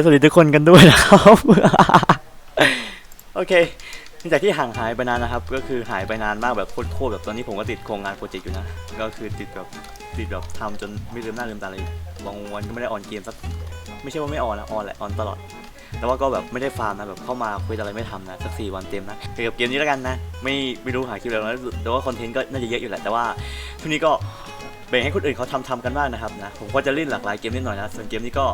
สวัสดีทุกคนกันด้วยนะครับ โอเคหลังจากที่ห่างหายไปนานนะครับ ก็คือหายไปนานมากแบบโคตรๆแบบตอนนี้ผมก็ติดโครงงานโปรเจกต์อยู่นะ ก็คือติดแบบติดแบบทำจนไม่ลืมหน้าลืมตาเลยบางวันก็ไม่ได้ออนเกมสักไม่ใช่ว่าไม่ออนนะออนแหละออนตลอด แต่ว่าก็แบบไม่ได้ฟาร์มนะแบบเข้ามาคุยอะไรไม่ทำนะสักสี่วันเต็มนะเกี่ยวกับเกมนี้แล้วกันนะ ไม่ไม่รู้หาคิวแล้วนะแต่ว่าคอนเทนต์ก็น่าจะเยอะอยู่แหละแต่ว่าช่วงนี้ก็แบ่งให้คนอื่นเขาทำทำกันบ้างนะครับนะผมก็จะเล่นหลากหลายเกมนิดหน่อยนะส่วนเกมนี้ก็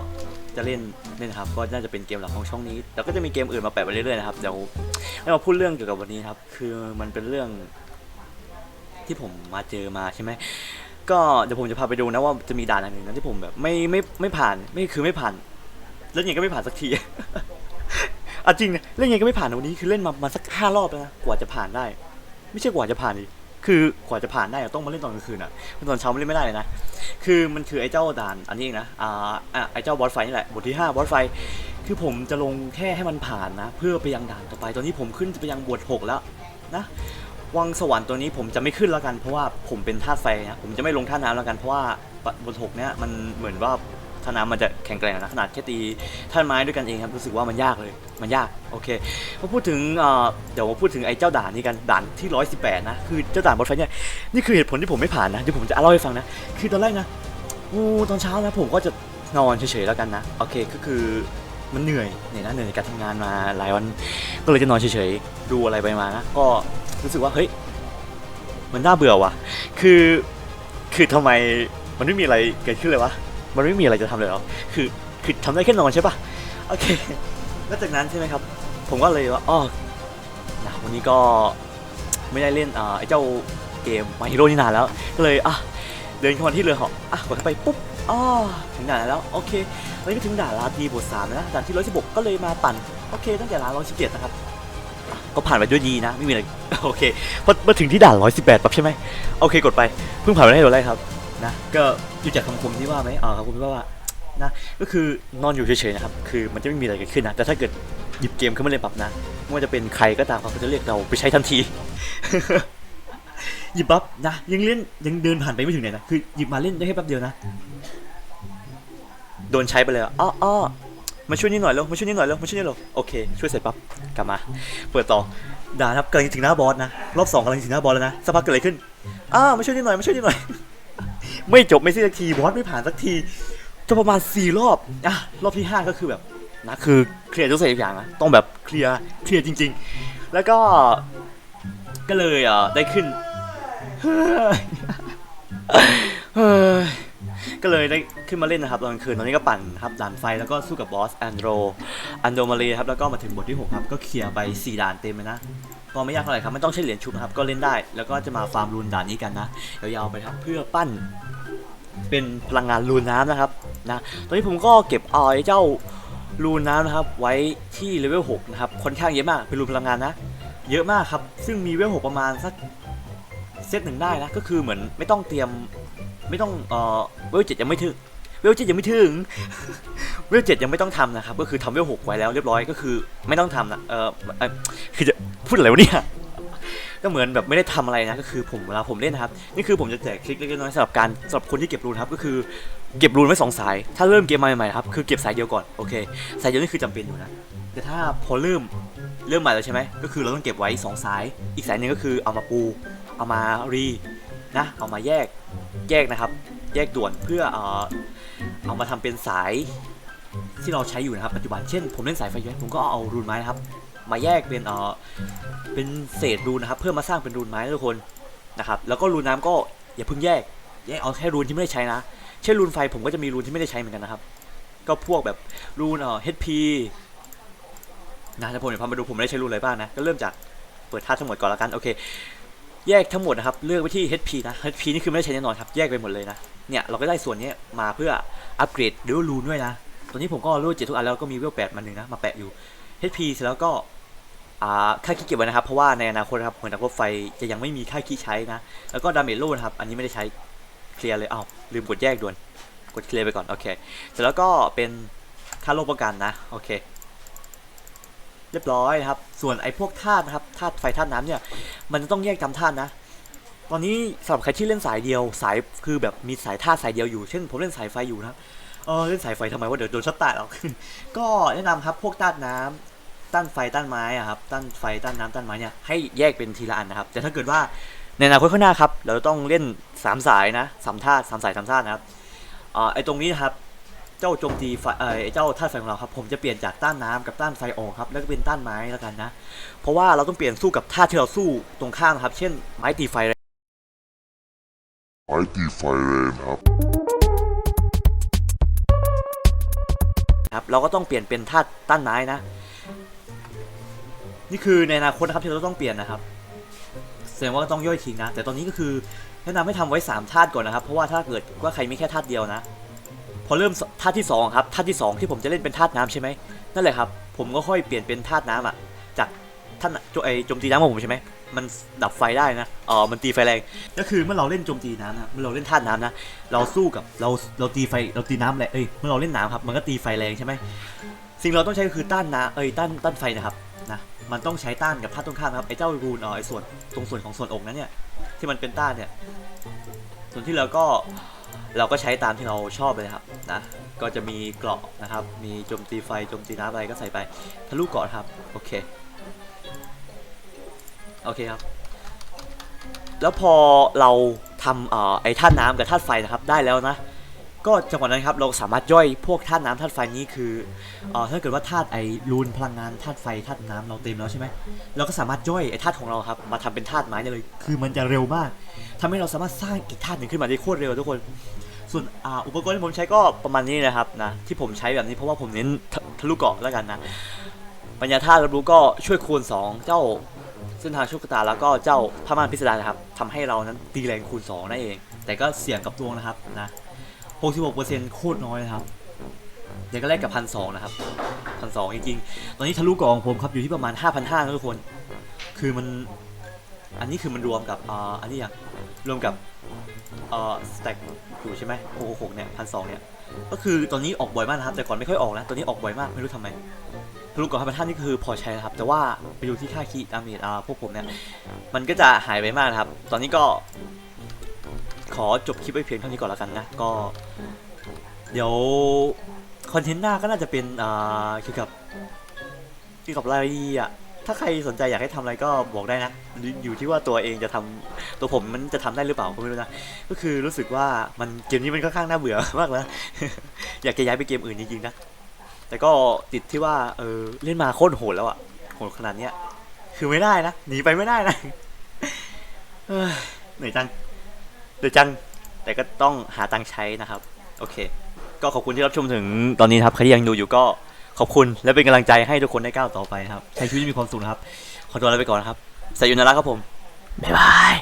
จะเล่นเล่นนะครับก็น่าจะเป็นเกมหลักของช่องนี้ แล้วก็จะมีเกมอื่นมาแปะไปเรื่อยๆนะครับเดี๋ยวให้มาพูดเรื่องเกี่ยวกับวันนี้ครับ คือมันเป็นเรื่อง ที่ผมมาเจอมาใช่ไหมก็เดี๋ยวผมจะพาไปดูนะว่าจะมีด่านอันหนึ่งนะที่ผมแบบไม่ไม่ไม่ผ่านไม่คือไม่ผ่านแล้วยังไงก็ไม่ผ่านสักทีอะจริงนะเล่นยังไงก็ไม่ผ่านวันนี้คือเล่นมามาสักห้ารอบแล้วนะกว่าจะผ่านได้ ไม่ใช่กว่าจะผ่านดิ คือกว่าจะผ่านได้ต้องมาเล่นตอนกลางคืนอะตอนเช้าไม่เล่นไม่ได้เลยนะ คือมันคือไอ้เจ้าด่านอันนี้เองนะอ่าอะไอ้เจ้าบอสไฟนี่แหละบทที่5บอสไฟคือผมจะลงแค่ให้มันผ่านนะ เพื่อไปยังด่านต่อไป ตอนนี้ผมขึ้นไปยังบท6แล้วนะวังสวรรค์ตัวนี้ผมจะไม่ขึ้นแล้วกันเพราะว่าผมเป็นธาตุไฟนะผมจะไม่ลงท่าน้ำแล้วกันเพราะว่าบทหกเนี้ยมันเหมือนว่า ท่าน้ำมันจะแข็งแกร่งนะขนาดแค่ตีท่านไม้ด้วยกันเองครับรู้สึกว่ามันยากเลยมันยากโอเคพอพูดถึงเดี๋ยวมาพูดถึงไอ้เจ้าด่านนี้กันด่านที่ 118 นะคือเจ้าด่านบอสไฟเนี่ยนี่คือเหตุผลที่ผมไม่ผ่านนะเดี๋ยวผมจะเล่าให้ฟังนะคือตอนแรกนะโอ้ตอนเช้านะผมก็จะนอนเฉยๆแล้วกันนะโอเคก็คือมันเหนื่อยเหนื่อยนะเหนื่อยในการทำงานมาหลายวันก็เลยจะนอนเฉยๆดูอะไรไปมานะก็รู้สึกว่าเฮ้ยมันน่าเบื่อว่ะคือคือทำไมมันไม่มีอะไรเกิดขึ้นเลยวะ มันไม่มีอะไรจะทำเลยเหรอ คือ คือทำได้แค่นอนใช่ปะโอเค แล้วจากนั้นใช่ไหมครับ ผมก็เลยว่าอ๋อนะวันนี้ก็ไม่ได้เล่นอ่าไอ้เจ้าเกมมาฮีโร่นี่นานแล้ว ก็เลยอะเดินเข้ามาที่เรือเหาะอะกดเข้าไปปุ๊บอ๋อถึงด่านแล้ว โอเควันนี้ก็ถึงด่านลาตีบทสามแล้วนะด่านที่ร้อยสิบหกก็เลยมาปั่น โอเค ตั้งแต่ด่านร้อยสิบเจ็ดนะครับ ก็ผ่านไปด้วยดีนะ ไม่มีอะไร โอเค พอมาถึงที่ด่าน118ปั๊บใช่ไหมโอเค กดไป เพิ่งผ่านไปได้ตัวแรกครับ นะก็อยู่จากคำคมที่ว่าไหมอ่าคำคมที่ว่าว่านะก็คือนอนอยู่เฉยๆนะครับคือมันจะไม่มีอะไรเกิดขึ้นนะแต่ถ้าเกิดหยิบเกมขึ้นมาเล่นปั๊บนะไม่ว่าจะเป็นใครก็ตามเขาก็จะเรียกเราไปใช้ทันทีหยิบปั๊บนะยังเล่นยังเดินผ่านไปไม่ถึงไหนนะคือหยิบมาเล่นได้แค่แป๊บเดียวนะโดนใช้ไปเลยอ้ออ้อมาช่วยนิดหน่อยแล้วมาช่วยนิดหน่อยแล้วมาช่วยนิดหน่อยโอเค ช่วยเสร็จปั๊บกลับมา เปิดต่อด่าครับกำลังถึงหน้าบอสนะรอบสองกำลังถึงหน้าบอสแล้วนะสักพักเกิดอะไรขึ้นอ้ามาช่วยนิดหน่อยมาช่วยนิดหน่อย ไม่จบไม่สิ้นสักทีบอสไม่ผ่านสักทีจนประมาณสี่รอบอะรอบที่ห้าก็คือแบบนะคือเคลียร์ทุกสิ่งทุกอย่างนะต้องแบบเคลียร์เคลียร์จริง ๆ แล้วก็ ก็เลยอะได้ขึ้นก็เลยได้ขึ้นมาเล่นนะครับตอนกลางคืนตอนนี้ก็ปั่นครับด่านไฟแล้วก็สู้กับบอสแอนโดรอันโดมาเลครับแล้วก็มาถึงบทที่6ครับก็เคลียร์ไป4ด่านเต็มเลยนะก็ไม่ยากเท่าไหร่ครับไม่ต้องใช้เหรียญชุบนะครับก็เล่นได้ แล้วก็จะมาฟาร์มรูนด่านนี้กันนะยาวๆไปครับเพื่อปั้น เป็นพลังงานรูนน้ำนะครับนะตอนนี้ผมก็เก็บเอาไอ้เจ้ารูน้ำนะครับ ไว้ที่เลเวล6นะครับค่อนข้างเยอะมากเป็นรูนพลังงานนะ เยอะมากครับ ซึ่งมีเวล6ประมาณสักเซตหนึ่งได้นะก็คือเหมือนไม่ต้องเตรียมไม่ต้องเอ่อเวลเจ็ดยังไม่ถึงเวลเจ็ดยังไม่ถึงเวลเจ็ดยังไม่ต้องทำนะครับก็คือทำเวลหกไว้แล้วเรียบร้อยก็คือไม่ต้องทำนะเออเอ่อคือจะพูดอะไรวะเนี่ย ก็เหมือนแบบไม่ได้ทำอะไรนะก็คือผมเวลาผมเล่นนะครับนี่คือผมจะแจกคลิกเล็กๆน้อยๆสำหรับการสำหรับคนที่เก็บรูนครับก็คือเก็บรูนไว้สองสาย ถ้าเริ่มเกมมาใหม่ๆครับคือเก็บสายเดียวก่อนโอเคสายเดียวนี่คือจำเป็นอยู่นะแต่ถ้าพอเริ่มเริ่มใหม่แล้วใช่ไหมก็คือเราต้องเก็บไว้สองสาย อีกสายหนึ่งก็คือเอามาปู เอามารีนะเอามาแยกแยกนะครับ แยกด่วนเพื่อเออเอามาทำเป็นสายที่เราใช้อยู่นะครับปัจจุบันเช่นผมเล่นสายไฟเยอะผมก็เอารูนไม้นะครับมาแยกเป็นเอ่อ เป็นเศษรูนนะครับ เพื่อมาสร้างเป็นรูนไม้ทุกคนนะครับแล้วก็รูนน้ำก็อย่าเพิ่งแยกแยกเอาแค่รูนที่ไม่ได้ใช้นะเช่นรูนไฟผมก็จะมีรูนที่ไม่ได้ใช้เหมือนกันนะครับ ก็พวกแบบรูนเอ่อ HP นะแต่ผมเดี๋ยวพามาดูผมไม่ได้ใช้รูนอะไรบ้างนะก็เริ่มจากเปิดท่าทั้งหมดก่อนละกันโอเค แยกทั้งหมดนะครับเลือกไปที่ HP นะ HP นี่คือไม่ได้ใช้แน่นอนครับแยกไปหมดเลยนะเนี่ยเราก็ได้ส่วนนี้มาเพื่ออัปเกรดเดวลูนด้วยนะตอนนี้ผมก็รูดเจ็ดทุกอันแล้วก็มีเวลแปดมาหนึ่งนะมาแปะอยู่ HP เสร็จแล้วก็ ค่าคีย์เก็บไว้นะครับ เพราะว่าในอนาคตนะครับเหมือนกับรถไฟจะยังไม่มีค่าคีย์ใช้นะ แล้วก็ดาเมจโลนะครับ อันนี้ไม่ได้ใช้เคลียร์เลยเอ้าลืมกดแยกด่วน กดเคลียร์ไปก่อน โอเค เสร็จแล้วก็เป็นค่าโลกประกันนะ โอเค เรียบร้อยนะครับ ส่วนไอ้พวกธาตุนะครับ ธาตุไฟธาตุน้ำเนี่ย มันจะต้องแยกจำธาตุนะ ตอนนี้สำหรับใครที่เล่นสายเดียว สาย คือแบบมีสายธาตุสายเดียวอยู่ เช่นผมเล่นสายไฟอยู่นะเออเล่นสายไฟทำไมว่าเดี๋ยวโดนช็อตตายหรอก ก็แนะนำครับพวกต้านน้ำ ต้านไฟต้านไม้อะครับต้านไฟต้านน้ำต้านไม้เนี่ยให้แยกเป็นทีละอันนะครับ แต่ถ้าเกิดว่าในอนาคตข้างหน้าครับเราต้องเล่นสามสายนะสามธาตุสามสายสามธาตุนะครับอ่าไอตรงนี้นะครับเจ้าโจมตีไฟเออไอ้เจ้าธาตุไฟของเราครับผมจะเปลี่ยนจากต้านน้ำกับต้านไฟออกครับแล้วก็เป็นต้านไม้แล้วกันนะเพราะว่าเราต้องเปลี่ยนสู้กับธาตุที่เราสู้ตรงข้ามครับ เช่นไม้ตีไฟไม้ตีไฟแรงครับครับ เราก็ต้องเปลี่ยนเป็นธาตุต้านไม้นะ นี่คือในอนาคตนะครับที่เราต้องเปลี่ยนนะครับแสดงว่าต้องย่อยทิ้งนะ แต่ตอนนี้ก็คือแนะนำให้ทำไว้3ธาตุก่อนนะครับ เพราะว่าถ้าเกิดว่าใครมีแค่ธาตุเดียวนะ พอเริ่มธาตุที่สองครับธาตุที่สองที่ผมจะเล่นเป็นธาตุน้ำใช่ไหมนั่นแหละครับ ผมก็ค่อยเปลี่ยนเป็นธาตุน้ำอะ จากท่านโจไอโจมตีน้ำของผมใช่ไหมมันดับไฟได้นะอ๋อมันตีไฟแรง ก็คือเมื่อเราเล่นโจมตีน้ำนะเมื่อเราเล่นธาตุน้ำนะ เราสู้กับเราเราตีไฟเราตีน้ำแหละเอ้ยเมื่อเราเล่นน้ำครับมันก็ตีไฟแรงใช่ไหมสิ่งเราต้องใช้ก็คือต้านน้ำเอ้ยต้านต้านไฟนะครับนะ มันต้องใช้ต้านกับธาตุตรงข้ามนะครับไอ้เจ้ารูนอ๋อไอ้ส่วนตรงส่วนของส่วนอกนั้นเนี่ยที่มันเป็นต้านเนี่ย ส่วนที่เหลือก็เราก็ใช้ตามที่เราชอบเลยครับนะก็จะมีเกราะนะครับ มีโจมตีไฟโจมตีน้ำอะไรก็ใส่ไปทะลุเกราะครับโอเคโอเคครับ แล้วพอเราทำเอ่อไอ้ธาตุน้ำกับธาตุไฟนะครับได้แล้วนะ ก็จังหวะนั้นครับเราสามารถย่อยพวกธาตุน้ำธาตุไฟนี้คือเอ่อถ้าเกิดว่าธาตุไอรูนพลังงานธาตุไฟธาตุน้ำเราเต็มแล้วใช่ไหมเราก็สามารถย่อยไอธาตุของเราครับมาทำเป็นธาตุไม้ได้เลย คือมันจะเร็วมากทำให้เราสามารถสร้างอีกธาตุหนึ่งขึ้นมาได้โคตรเร็วทุกคน ส่วนอาอุปกรณ์ที่ผมใช้ก็ประมาณนี้นะครับนะที่ผมใช้แบบนี้เพราะว่าผมเน้นทะทะลุเกาะแล้วกันนะปัญญาธาตุรับรู้ก็ช่วยคูณ 2 เจ้าเส้นทางโชคชะตาแล้วก็เจ้าพม่านพิสดารนะครับทำให้เรานั้นตีแรงคูณ 2 นั่นเอง แต่ก็เสี่ยงกับดวงนะครับนะ 66%โคตรน้อยนะครับเดี๋ยวก็แลกกับพันสองนะครับพันสองจริงๆ ตอนนี้ทะลุกล่องผมครับอยู่ที่ประมาณ 5,500นะทุกคน คือมัน อันนี้คือมันรวมกับอ่าอันนี้อะรวมกับเอ่อสแต็กอยู่ใช่ไหม666เนี่ยพันสองเนี่ย ก็คือตอนนี้ออกบ่อยมากนะครับ แต่ก่อนไม่ค่อยออกนะ ตอนนี้ออกบ่อยมากไม่รู้ทำไมทะลุกล่อง5,500นี่คือพอใช้ครับ แต่ว่าไปดูที่ค่าคีดาเมจอ่าพวกผมเนี่ย มันก็จะหายไปมากนะครับ ตอนนี้ก็ ขอจบคลิปไว้เพียงเท่านี้ก่อนแล้วกันนะ ก็ เดี๋ยวคอนเทนต์หน้าก็น่าจะเป็นอ่าเกี่ยวกับเกี่ยวกับรายละเอียดอะถ้าใครสนใจอยากให้ทำอะไรก็บอกได้นะ อยู่ที่ว่าตัวเองจะทำตัวผมมันจะทำได้หรือเปล่าก็ไม่รู้นะ ก็คือรู้สึกว่ามันเกมนี้มันค่อนข้างน่าเบื่อมากแล้วอยากจะย้ายไปเกมอื่นจริงๆนะ แต่ก็ติดที่ว่าเออเล่นมาโคตรโหดแล้วอะโหดขนาดเนี้ย คือไม่ได้นะ หนีไปไม่ได้นะเหนื่อยจัง เดือดจังแต่ก็ต้องหาตังค์ใช้นะครับ โอเค ก็ขอบคุณที่รับชมถึงตอนนี้ครับใครที่ยังดูอยู่ก็ขอบคุณและเป็นกำลังใจให้ทุกคนได้ก้าวต่อไปครับใช้ชีวิตมีความสุขนะครับ ขอตัวลาไปก่อนนะครับสายูนาระครับผมบ๊ายบาย